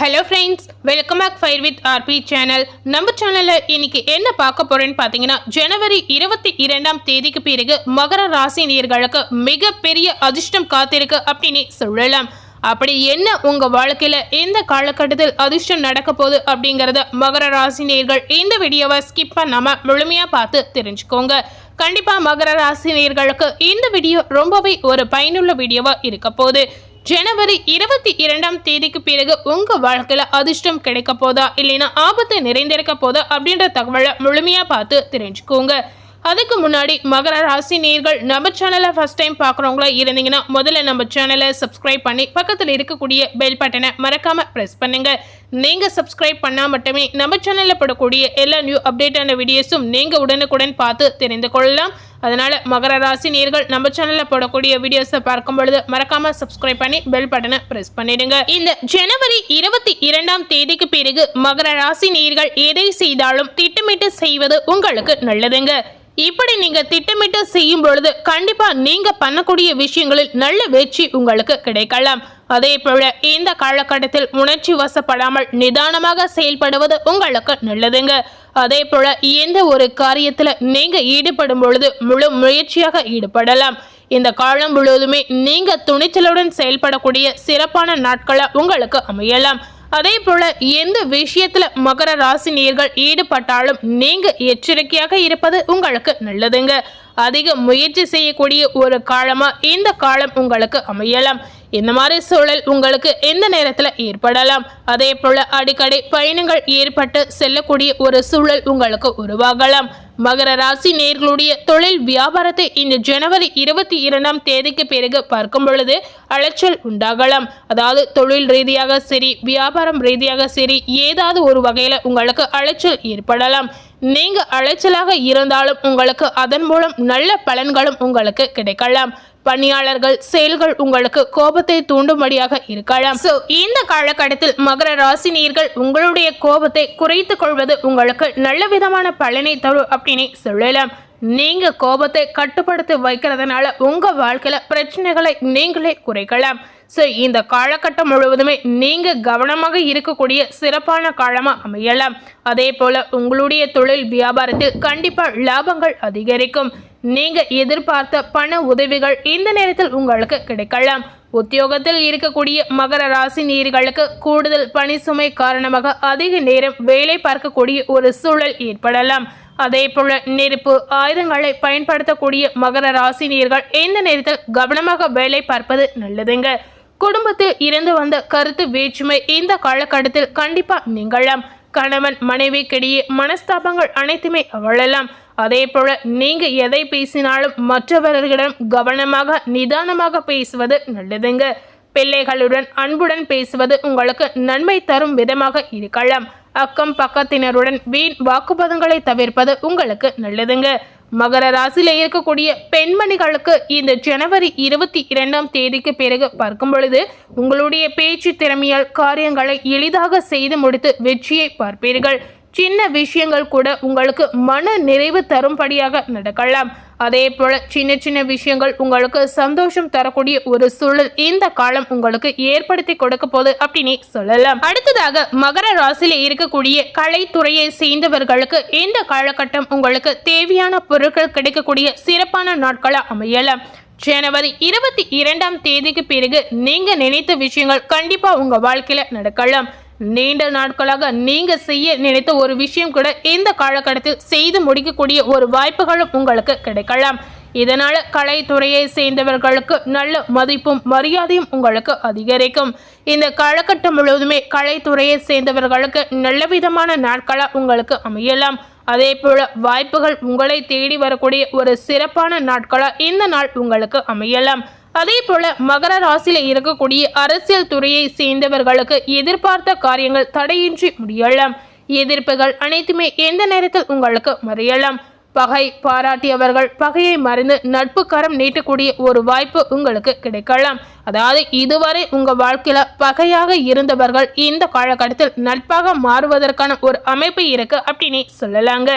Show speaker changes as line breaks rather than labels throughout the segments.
Hello friends welcome back fire with R P channel நம்ம சேனலில் இன்னைக்கு என்ன பார்க்க போகிறேன்னு பார்த்தீங்கன்னா ஜனவரி இருபத்தி இரண்டாம் தேதிக்கு பிறகு மகர ராசி நேர்களுக்கு மிகப்பெரிய அதிர்ஷ்டம் காத்திருக்கு அப்படின்னு சொல்லலாம். அப்படி என்ன உங்கள் வாழ்க்கையில் எந்த காலகட்டத்தில் அதிர்ஷ்டம் நடக்க போகுது அப்படிங்கிறத மகர ராசி நேர்கள் இந்த வீடியோவை ஸ்கிப் பண்ணாமல் முழுமையாக பார்த்து தெரிஞ்சுக்கோங்க. கண்டிப்பாக மகர ராசி நேர்களுக்கு இந்த வீடியோ ரொம்பவே ஒரு பயனுள்ள வீடியோவாக இருக்க போகுது. ஜனவரி இருபத்தி இரண்டாம் தேதிக்கு பிறகு உங்க வாழ்க்கையில அதிர்ஷ்டம் கிடைக்க போதா? இல்லைன்னா ஆபத்து நிறைந்திருக்க போதா? அப்படின்ற தகவலை முழுமையா பார்த்து தெரிஞ்சுக்கோங்க. அதுக்கு முன்னாடி மகர ராசி நேர்கள் நம்ம சேனலை ஃபஸ்ட் டைம் பார்க்குறவங்களா இருந்தீங்கன்னா முதல்ல நம்ம சேனலை சப்ஸ்கிரைப் பண்ணி பக்கத்தில் இருக்கக்கூடிய பெல் பட்டனை மறக்காமல் ப்ரெஸ் பண்ணுங்கள் நீங்கள் சப்ஸ்கிரைப் பண்ணால் மட்டுமே நம்ம சேனலில் போடக்கூடிய எல்லா நியூ அப்டேட்டான வீடியோஸும் நீங்கள் உடனுக்குடன் பார்த்து தெரிந்து கொள்ளலாம். அதனால் மகர ராசி நேர்கள் நம்ம சேனலில் போடக்கூடிய வீடியோஸை பார்க்கும் பொழுது மறக்காமல் சப்ஸ்கிரைப் பண்ணி பெல் பட்டனை ப்ரெஸ் பண்ணிடுங்க. இந்த ஜனவரி இருபத்தி இரண்டாம் தேதிக்கு பிறகு மகர ராசி நேர்கள் எதை செய்தாலும் திட்டமிட்டு செய்வது உங்களுக்கு நல்லதுங்க. இப்படி நீங்க திட்டமிட்டு செய்யும் பொழுது கண்டிப்பா நீங்க பண்ணக்கூடிய விஷயங்களில் நல்ல வெற்றி உங்களுக்கு கிடைக்கலாம். அதே போல இந்த காலகட்டத்தில் உணர்ச்சி வசப்படாமல் நிதானமாக செயல்படுவது உங்களுக்கு நல்லதுங்க. அதே போல எந்த ஒரு காரியத்துல நீங்க ஈடுபடும் பொழுது முழு முயற்சியாக ஈடுபடலாம். இந்த காலம் முழுவதுமே நீங்க துணிச்சலுடன் செயல்படக்கூடிய சிறப்பான நாட்களா உங்களுக்கு அமையலாம். அதே போல எந்த விஷயத்துல மகர ராசி நேர்கள் ஈடுபட்டாலும் நீங்க எச்சரிக்கையாக இருப்பது உங்களுக்கு நல்லதுங்க. அதிக முயற்சி செய்யக்கூடிய ஒரு காலமா இந்த காலம் உங்களுக்கு அமையலாம். இந்த மாதிரி சூழல் உங்களுக்கு எந்த நேரத்தில் ஏற்படலாம். அதே போல் அடிக்கடி பயணங்கள் ஏற்பட்டு செல்லக்கூடிய ஒரு சூழல் உங்களுக்கு உருவாகலாம். மகர ராசி நேர்களுடைய தொழில் வியாபாரத்தை இந்த ஜனவரி இருபத்தி இரண்டாம் தேதிக்கு பிறகு பார்க்கும் பொழுது அலைச்சல் உண்டாகலாம். அதாவது தொழில் ரீதியாக சரி வியாபாரம் ரீதியாக சரி ஏதாவது ஒரு வகையில் உங்களுக்கு அலைச்சல் ஏற்படலாம். நீங்கள் அலைச்சலாக இருந்தாலும் உங்களுக்கு அதன் மூலம் நல்ல பலன்களும் உங்களுக்கு கிடைக்கலாம். பணியாளர்கள் செயல்கள் உங்களுக்கு கோபத்தை தூண்டும்படியாக இருக்கலாம். சோ இந்த காலகட்டத்தில் மகர ராசி நீர்கள் உங்களுடைய கோபத்தை குறைத்துக் கொள்வது உங்களுக்கு நல்ல விதமான பலனை தரும் அப்படின்னு சொல்லலாம். நீங்க கோபத்தை கட்டுப்படுத்தி வைக்கிறதுனால உங்க வாழ்க்கையில பிரச்சனைகளை நீங்களே குறைக்கலாம். ஸோ இந்த காலகட்டம் முழுவதுமே நீங்க கவனமாக இருக்கக்கூடிய சிறப்பான காலமா அமையலாம். அதே போல உங்களுடைய தொழில் வியாபாரத்தில் கண்டிப்பா லாபங்கள் அதிகரிக்கும். நீங்கள் எதிர்பார்த்த பண உதவிகள் இந்த நேரத்தில் உங்களுக்கு கிடைக்கலாம். உத்தியோகத்தில் இருக்கக்கூடிய மகர ராசி நீர்களுக்கு கூடுதல் பணி சுமை காரணமாக அதிக நேரம் வேலை பார்க்கக்கூடிய ஒரு சூழல் ஏற்படலாம். அதே போல நெருப்பு ஆயுதங்களை பயன்படுத்தக்கூடிய மகர ராசி நீர்கள் இந்த நேரத்தில் கவனமாக வேலை பார்ப்பது நல்லதுங்க. குடும்பத்தில் இருந்து வந்த கருத்து வேற்றுமை இந்த காலகட்டத்தில் கண்டிப்பாக நீங்களாம் கணவன் மனைவிக்கிடையே மனஸ்தாபங்கள் அனைத்துமே அவழலாம் அதே போல நீங்க எதை பேசினாலும் மற்றவர்களிடம் கவனமாக நிதானமாக பேசுவது நல்லதுங்க. பிள்ளைகளுடன் அன்புடன் பேசுவது உங்களுக்கு நன்மை தரும் விதமாக இருக்கலாம். அக்கம் பக்கத்தினருடன் வீண் வாக்குவாதங்களை தவிர்ப்பது உங்களுக்கு நல்லதுங்க. மகர ராசியில இருக்கக்கூடிய பெண்மணிகளுக்கு இந்த ஜனவரி இருபத்தி இரண்டாம் தேதிக்கு பிறகு பார்க்கும் பொழுது உங்களுடைய பேச்சு திறமையால் காரியங்களை எளிதாக செய்து முடித்து வெற்றியை பார்ப்பீர்கள். சின்ன விஷயங்கள் கூட உங்களுக்கு மன நிறைவு தரும்படியாக நடக்கலாம். அதே போல சின்ன சின்ன விஷயங்கள் உங்களுக்கு சந்தோஷம் தரக்கூடிய ஒரு சூழல் இந்த காலம் உங்களுக்கு ஏற்படுத்தி கொடுக்க போது அப்படின்னு சொல்லலாம். அடுத்ததாக மகர ராசியில இருக்கக்கூடிய கலைத்துறையை சேர்ந்தவர்களுக்கு இந்த காலகட்டம் உங்களுக்கு தேவையான பொருட்கள் கிடைக்கக்கூடிய சிறப்பான நாட்களா அமையலாம். ஜனவரி இருபத்தி இரண்டாம் தேதிக்கு பிறகு நீங்க நினைத்த விஷயங்கள் கண்டிப்பா உங்க வாழ்க்கையில நடக்கலாம். நீண்ட நாட்களாக நீங்க செய்ய நினைத்த ஒரு விஷயம் கூட இந்த காலகட்டத்தில் செய்து முடிக்கக்கூடிய ஒரு வாய்ப்புகளும் உங்களுக்கு கிடைக்கலாம். இதனால கலைத்துறையை சேர்ந்தவர்களுக்கு நல்ல மதிப்பும் மரியாதையும் உங்களுக்கு அதிகரிக்கும். இந்த காலகட்டம் முழுவதுமே கலைத்துறையை சேர்ந்தவர்களுக்கு நல்ல விதமான நாட்களாக உங்களுக்கு அமையலாம். அதே போல வாய்ப்புகள் உங்களை தேடி வரக்கூடிய ஒரு சிறப்பான நாட்களாக இந்த நாள் உங்களுக்கு அமையலாம். அதே போல மகர ராசியில இருக்கக்கூடிய அரசியல் துறையை சேர்ந்தவர்களுக்கு எதிர்பார்த்த காரியங்கள் தடையின்றி முடியலாம். எதிர்ப்புகள் அனைத்துமே எந்த நேரத்தில் உங்களுக்கு மறையலாம்? பகை பாராட்டியவர்கள் பகையை மறைந்து நட்பு கரம் நீட்டக்கூடிய ஒரு வாய்ப்பு உங்களுக்கு கிடைக்கலாம். அதாவது இதுவரை உங்கள் வாழ்க்கையில் பகையாக இருந்தவர்கள் இந்த காலகட்டத்தில் நட்பாக மாறுவதற்கான ஒரு அமைப்பு இருக்கு அப்படின்னு சொல்லலாங்க.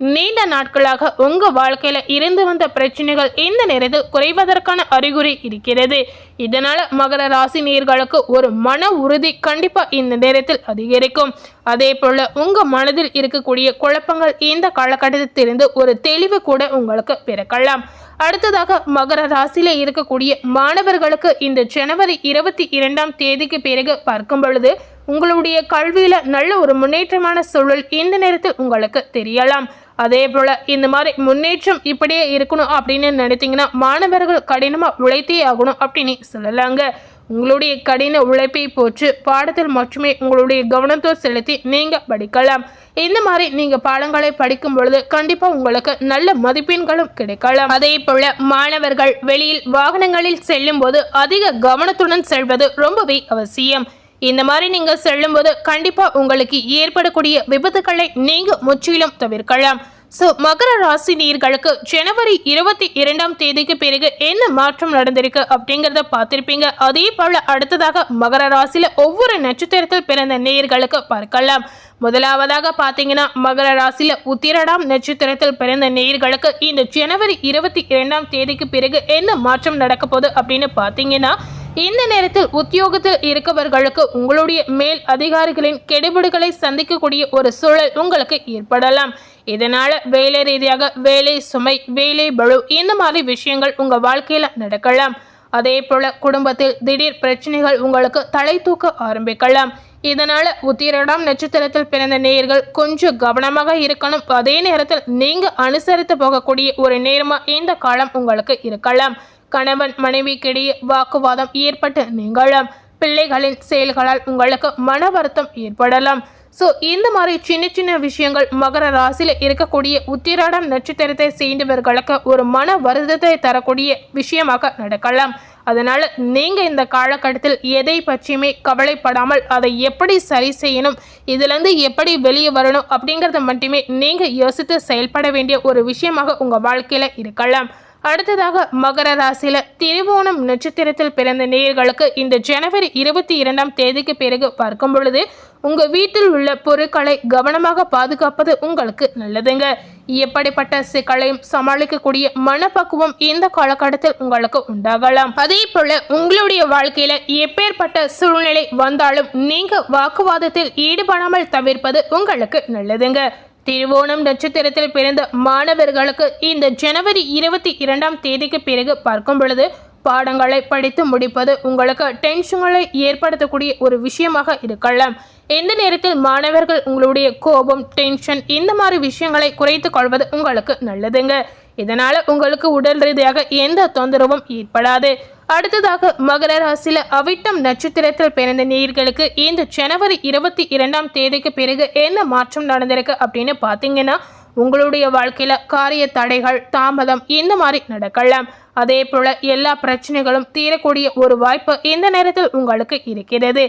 நீண்ட நாட்களாக உங்கள் வாழ்க்கையில் இருந்து வந்த பிரச்சனைகள் இந்த நேரத்தில் குறைவதற்கான அறிகுறி இருக்கிறது. இதனால் மகர ராசி நேர்களுக்கு ஒரு மன உறுதி கண்டிப்பாக இந்த நேரத்தில் அதிகரிக்கும். அதே போல் உங்கள் மனதில் இருக்கக்கூடிய குழப்பங்கள் இந்த காலகட்டத்திலிருந்து ஒரு தெளிவு கூட உங்களுக்கு பிறக்கலாம். அடுத்ததாக மகர ராசியில இருக்கக்கூடிய மாணவர்களுக்கு இந்த ஜனவரி இருபத்தி இரண்டாம் தேதிக்கு பிறகு பார்க்கும் பொழுது உங்களுடைய கல்வியில நல்ல ஒரு முன்னேற்றமான சூழல் இந்த நேரத்தில் உங்களுக்கு தெரியலாம். அதே போல இந்த மாதிரி முன்னேற்றம் இப்படியே இருக்கணும் அப்படின்னு நினைத்தீங்கன்னா மாணவர்கள் கடினமாக உழைத்தே ஆகணும் அப்படின்னு சொல்லலாங்க. உங்களுடைய கடின உழைப்பை போற்று பாடத்தில் மட்டுமே உங்களுடைய கவனத்தை செலுத்தி நீங்கள் படிக்கலாம். இந்த மாதிரி நீங்கள் பாடங்களை படிக்கும் பொழுது கண்டிப்பாக உங்களுக்கு நல்ல மதிப்பெண்களும் கிடைக்கலாம். அதே போல மாணவர்கள் வெளியில் வாகனங்களில் செல்லும் போது அதிக கவனத்துடன் செல்வது ரொம்பவே அவசியம். இந்த மாதிரி நீங்கள் செல்லும்போது கண்டிப்பாக உங்களுக்கு ஏற்படக்கூடிய விபத்துக்களை நீங்கள் முற்றிலும் தவிர்க்கலாம். ஸோ மகர ராசி நீர்களுக்கு ஜனவரி இருபத்தி இரண்டாம் தேதிக்கு பிறகு என்ன மாற்றம் நடந்திருக்கு அப்படிங்கிறத பார்த்துருப்பீங்க. அதே போல அடுத்ததாக மகர ராசியில் ஒவ்வொரு நட்சத்திரத்தில் பிறந்த நேர்களுக்கு பார்க்கலாம். முதலாவதாக பார்த்தீங்கன்னா மகர ராசியில் உத்திரடாம் நட்சத்திரத்தில் பிறந்த நேர்களுக்கு இந்த ஜனவரி இருபத்தி இரண்டாம் தேதிக்கு பிறகு என்ன மாற்றம் நடக்க போகுது அப்படின்னு பார்த்தீங்கன்னா இந்த நேரத்தில் உத்தியோகத்தில் இருக்கவர்களுக்கு உங்களுடைய மேல் அதிகாரிகளின் கெடுபிடுகளை சந்திக்கக்கூடிய ஒரு சூழல் உங்களுக்கு ஏற்படலாம். இதனால வேலை ரீதியாக வேலை சுமை வேலை பழு இந்த மாதிரி விஷயங்கள் உங்க வாழ்க்கையில நடக்கலாம். அதே போல குடும்பத்தில் திடீர் பிரச்சனைகள் உங்களுக்கு தலை தூக்க ஆரம்பிக்கலாம். இதனால உத்திரடாம் நட்சத்திரத்தில் பிறந்த நேயர்கள் கொஞ்சம் கவனமாக இருக்கணும். அதே நேரத்தில் நீங்க அனுசரித்து போகக்கூடிய ஒரு நேரமாக இந்த காலம் உங்களுக்கு இருக்கலாம். கணவன் மனைவிக்கிடையே வாக்குவாதம் ஏற்பட்டு நிகழும். பிள்ளைகளின் செயல்களால் உங்களுக்கு மன வருத்தம் ஏற்படலாம். ஸோ இந்த மாதிரி சின்ன சின்ன விஷயங்கள் மகர ராசியில் இருக்கக்கூடிய உத்திராடம் நட்சத்திரத்தை சேர்ந்தவர்களுக்கு ஒரு மன வருத்தத்தை தரக்கூடிய விஷயமாக நடக்கலாம். அதனால் நீங்கள் இந்த காலகட்டத்தில் எதை பற்றியுமே கவலைப்படாமல் அதை எப்படி சரி செய்யணும் இதுலேருந்து எப்படி வெளியே வரணும் அப்படிங்கிறத மட்டுமே நீங்கள் யோசித்து செயல்பட வேண்டிய ஒரு விஷயமாக உங்கள் வாழ்க்கையில் இருக்கலாம். அடுத்ததாக மகர ராசியில திருவோணம் நட்சத்திரத்தில் பிறந்த நேயர்களுக்கு இந்த ஜனவரி இருபத்தி இரண்டாம் தேதிக்கு பிறகு பார்க்கும் பொழுது உங்க வீட்டில் உள்ள பொருட்களை கவனமாக பாதுகாப்பது உங்களுக்கு நல்லதுங்க. எப்படிப்பட்ட சிக்கலையும் சமாளிக்கக்கூடிய மனப்பக்குவம் இந்த காலகட்டத்தில் உங்களுக்கு உண்டாகலாம். அதே போல உங்களுடைய வாழ்க்கையில எப்பேற்பட்ட சூழ்நிலை வந்தாலும் நீங்க வாக்குவாதத்தில் ஈடுபடாமல் தவிர்ப்பது உங்களுக்கு நல்லதுங்க. திருவோணம் நட்சத்திரத்தில் பிறந்த மாணவர்களுக்கு இந்த ஜனவரி இருபத்தி இரண்டாம் தேதிக்கு பிறகு பார்க்கும் பொழுது பாடங்களை படித்து முடிப்பது உங்களுக்கு டென்ஷன்களை ஏற்படுத்தக்கூடிய ஒரு விஷயமாக இருக்கலாம். எந்த நேரத்தில் மாணவர்கள் உங்களுடைய கோபம் டென்ஷன் இந்த மாதிரி விஷயங்களை குறைத்து கொள்வது உங்களுக்கு நல்லதுங்க. இதனால் உங்களுக்கு உடல் ரீதியாக எந்த தொந்தரவும் ஏற்படாது. அடுத்ததாக மகர ராசியில் அவிட்டம் நட்சத்திரத்தில் பிறந்த நீர்களுக்கு இந்த ஜனவரி இருபத்தி இரண்டாம் தேதிக்கு பிறகு என்ன மாற்றம் நடந்திருக்கு அப்படின்னு பார்த்தீங்கன்னா உங்களுடைய வாழ்க்கையில் காரிய தடைகள் தாமதம் இந்த மாதிரி நடக்கலாம். அதே போல எல்லா பிரச்சனைகளும் தீரக்கூடிய ஒரு வாய்ப்பு இந்த நேரத்தில் உங்களுக்கு இருக்கிறது.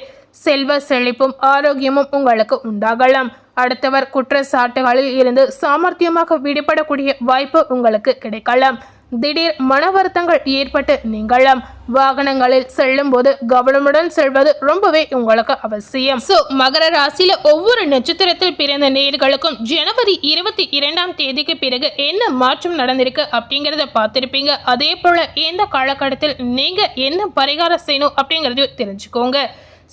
செல்வ செழிப்பும் ஆரோக்கியமும் உங்களுக்கு உண்டாகலாம். அடுத்தவர் குற்றச்சாட்டுகளில் இருந்து சாமர்த்தியமாக விடுபடக்கூடிய வாய்ப்பு உங்களுக்கு கிடைக்கலாம். திடீர் மன வருத்தங்கள் ஏற்பட்டு நீங்களும் வாகனங்களில் செல்லும் போது கவனமுடன் செல்வது ரொம்பவே உங்களுக்கு அவசியம். ஸோ மகர ராசியில ஒவ்வொரு நட்சத்திரத்தில் பிறந்த நேர்களுக்கும் ஜனவரி இருபத்தி இரண்டாம் தேதிக்கு பிறகு என்ன மாற்றம் நடந்திருக்கு அப்படிங்கிறத பார்த்துருப்பீங்க. அதே போல எந்த காலகட்டத்தில் நீங்க என்ன பரிகாரம் செய்யணும் அப்படிங்கறதையும் தெரிஞ்சுக்கோங்க.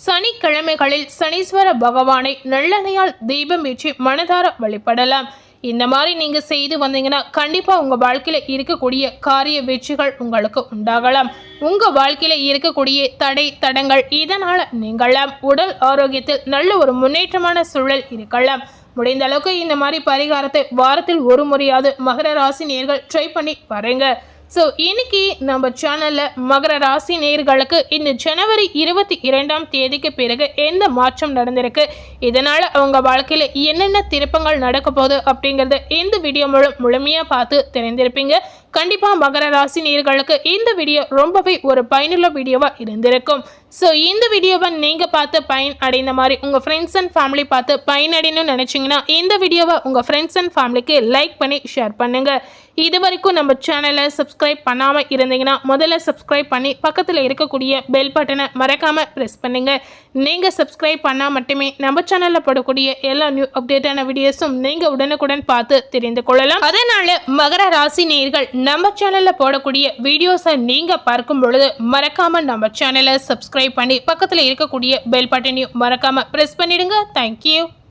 சனிக்கிழமைகளில் சனீஸ்வர பகவானை நல்லெண்ணையால் தீபம் ஏற்றி மனதார வழிபடலாம். இந்த மாதிரி நீங்கள் செய்து வந்தீங்கன்னா கண்டிப்பாக உங்கள் வாழ்க்கையில் இருக்கக்கூடிய காரிய வெற்றிகள் உங்களுக்கு உண்டாகலாம். உங்கள் வாழ்க்கையில் இருக்கக்கூடிய தடை தடங்கள் இதனால் நீங்களாம் உடல் ஆரோக்கியத்தில் நல்ல ஒரு முன்னேற்றமான சூழல் இருக்கலாம். முடிந்த அளவுக்கு இந்த மாதிரி பரிகாரத்தை வாரத்தில் ஒரு முறையாவது மகர ராசி நேர்கள் ட்ரை பண்ணி பாருங்கள் ஸோ இன்னைக்கு நம்ம சேனலில் மகர ராசி நேர்களுக்கு இந்த ஜனவரி இருபத்தி இரண்டாம் தேதிக்கு பிறகு எந்த மாற்றம் நடந்திருக்கு? இதனால் அவங்க வாழ்க்கையில் என்னென்ன திருப்பங்கள் நடக்க போகுது அப்படிங்கிறத இந்த வீடியோ மூலம் முழுமையாக பார்த்து தெரிந்திருப்பீங்க. கண்டிப்பாக மகர ராசி நேர்களுக்கு இந்த வீடியோ ரொம்பவே ஒரு பயனுள்ள வீடியோவாக இருந்திருக்கும். ஸோ இந்த வீடியோவை நீங்கள் பார்த்து பயன் அடைந்த மாதிரி உங்கள் ஃப்ரெண்ட்ஸ் அண்ட் ஃபேமிலி பார்த்து பயன் அடையணும்னு நினச்சிங்கன்னா இந்த வீடியோவை உங்கள் ஃப்ரெண்ட்ஸ் அண்ட் ஃபேமிலிக்கு லைக் பண்ணி ஷேர் பண்ணுங்கள் இது வரைக்கும் நம்ம சேனலை சப்ஸ்கிரைப் பண்ணாமல் இருந்தீங்கன்னா முதல்ல சப்ஸ்கிரைப் பண்ணி பக்கத்தில் இருக்கக்கூடிய பெல் பட்டனை மறக்காமல் ப்ரெஸ் பண்ணுங்கள் நீங்கள் சப்ஸ்கிரைப் பண்ணால் மட்டுமே நம்ம சேனலில் போடக்கூடிய எல்லா நியூ அப்டேட்டான வீடியோஸும் நீங்கள் உடனுக்குடன் பார்த்து தெரிந்து கொள்ளலாம். அதனால் மகர ராசி நேர்கள் நம்ம சேனலில் போடக்கூடிய வீடியோஸை நீங்கள் பார்க்கும் பொழுது மறக்காமல் நம்ம சேனலை சப்ஸ்கிரைப் பண்ணி பக்கத்தில் இருக்கக்கூடிய பெல் பட்டனையும் மறக்காமல் ப்ரெஸ் பண்ணிடுங்க. தேங்க்யூ